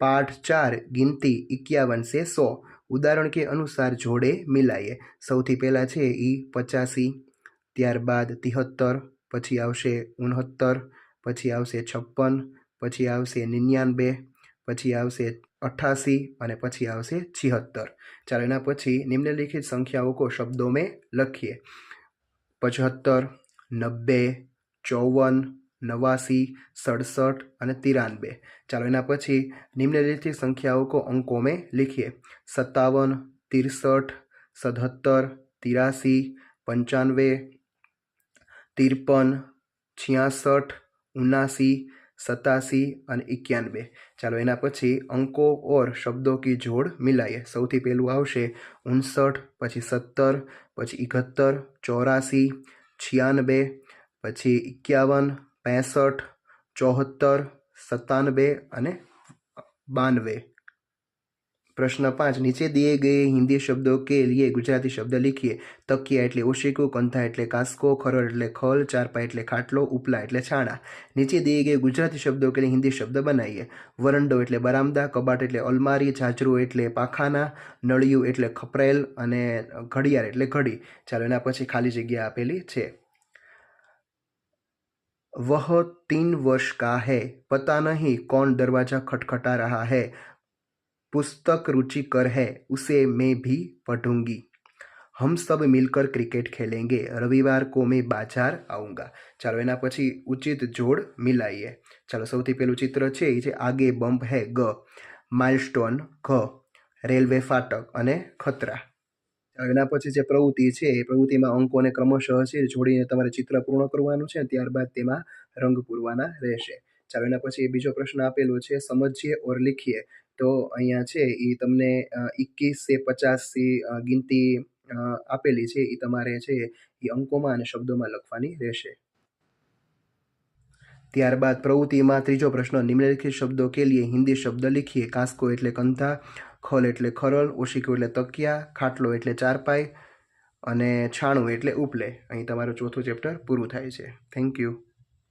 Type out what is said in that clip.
पाठ चार गिनती इक्यावन से सौ ઉદાહરણ કે અનુસાર જોડે મિલાઈએ સૌથી પહેલાં છે એ પચાસી ત્યારબાદ તિહત્તર પછી આવશે ઉનહત્તર પછી આવશે છપ્પન પછી આવશે નિન્યાનબે પછી આવશે અઠ્ઠાસી અને પછી આવશે છિહત્તર ચાલો એના પછી નિમ્નલિખિત સંખ્યાઓ કો શબ્દો મેં લખીએ પચહત્તર નબ્બે ચોવન નવાસી સડસઠ અને तिरानवे ચાલો એના પછી નિમ્નલિખિત સંખ્યાઓ को अंकों में लिखिए सत्तावन तिरसठ सतहत्तर तिरासी पंचानवे तिरपन छियासठ उनासी सतासी અને इक्यानवे ચાલો એના પછી અંકો ઓર શબ્દો કી જોડ મિલાઈએ સૌથી પહેલું આવશે ઉનસઠ પછી સત્તર પછી ઇકહત્તર ચોરાસી છિયાનબે પછી એકાવન પેંસઠ ચોહત્તર સત્તાનવે અને બાનવે પ્રશ્ન પાંચ નીચે દિએ ગયે હિન્દી શબ્દો કે લીએ ગુજરાતી શબ્દ લીખીએ તકિયા એટલે ઓશીકું કંથા એટલે કાસકો ખરડ એટલે ખલ ચારપા એટલે ખાટલો ઉપલા એટલે છાણા નીચે દિએ ગયે ગુજરાતી શબ્દો કે હિન્દી શબ્દ બનાવીએ વરંડો એટલે બરામદા કબાટ એટલે અલમારી ઝાંઝરું એટલે પાખાના નળિયું એટલે ખપરેલ અને ઘડિયાળ એટલે ઘડી। ચાલો એના પછી ખાલી જગ્યા આપેલી છે। वह तीन वर्ष का है पता नहीं कौन दरवाजा खटखटा रहा है पुस्तक रुचिकर है उसे मैं भी पढ़ूंगी हम सब मिलकर क्रिकेट खेलेंगे रविवार को मैं बाजार આઉંગા ચાલો એના પછી ઉચિત જોડ મિલાઈએ ચાલો સૌથી પહેલું ચિત્ર છે એ છે આગે બમ્પ હે ગ માઇલસ્ટોન ઘ રેલવે ફાટક અને ખતરા ચાલો એના પછી જે પ્રવૃત્તિ છે, એ પ્રવૃત્તિમાં અંકોને ક્રમશઃ છે, જોડીને તમારે ચિત્ર પૂર્ણ કરવાનું છે, ત્યારબાદ તેમાં રંગ પૂરવાના રહેશે. ચાલો એના પછી બીજો પ્રશ્ન આપેલો છે, સમજીએ ઓર લીખીએ. તો અહીંયા છે એ તમને એકવીસ સે પચાસથી ગિનતી આપેલી છે એ તમારે છે એ અંકોમાં અને શબ્દોમાં લખવાની રહેશે. ત્યારબાદ પ્રવૃત્તિમાં ત્રીજો પ્રશ્ન, નિમ્નલિખિત શબ્દો કે લીએ હિન્દી શબ્દ લીખીએ, કાસ્કો એટલે કંથા. ખોલ એટલે ખરલ ઓશિકું એટલે તકિયા, ખાટલો એટલે ચારપાઈ અને છાણું એટલે ઉપલે. અહીં તમારું ચોથું ચેપ્ટર પૂરું થાય છે. Thank you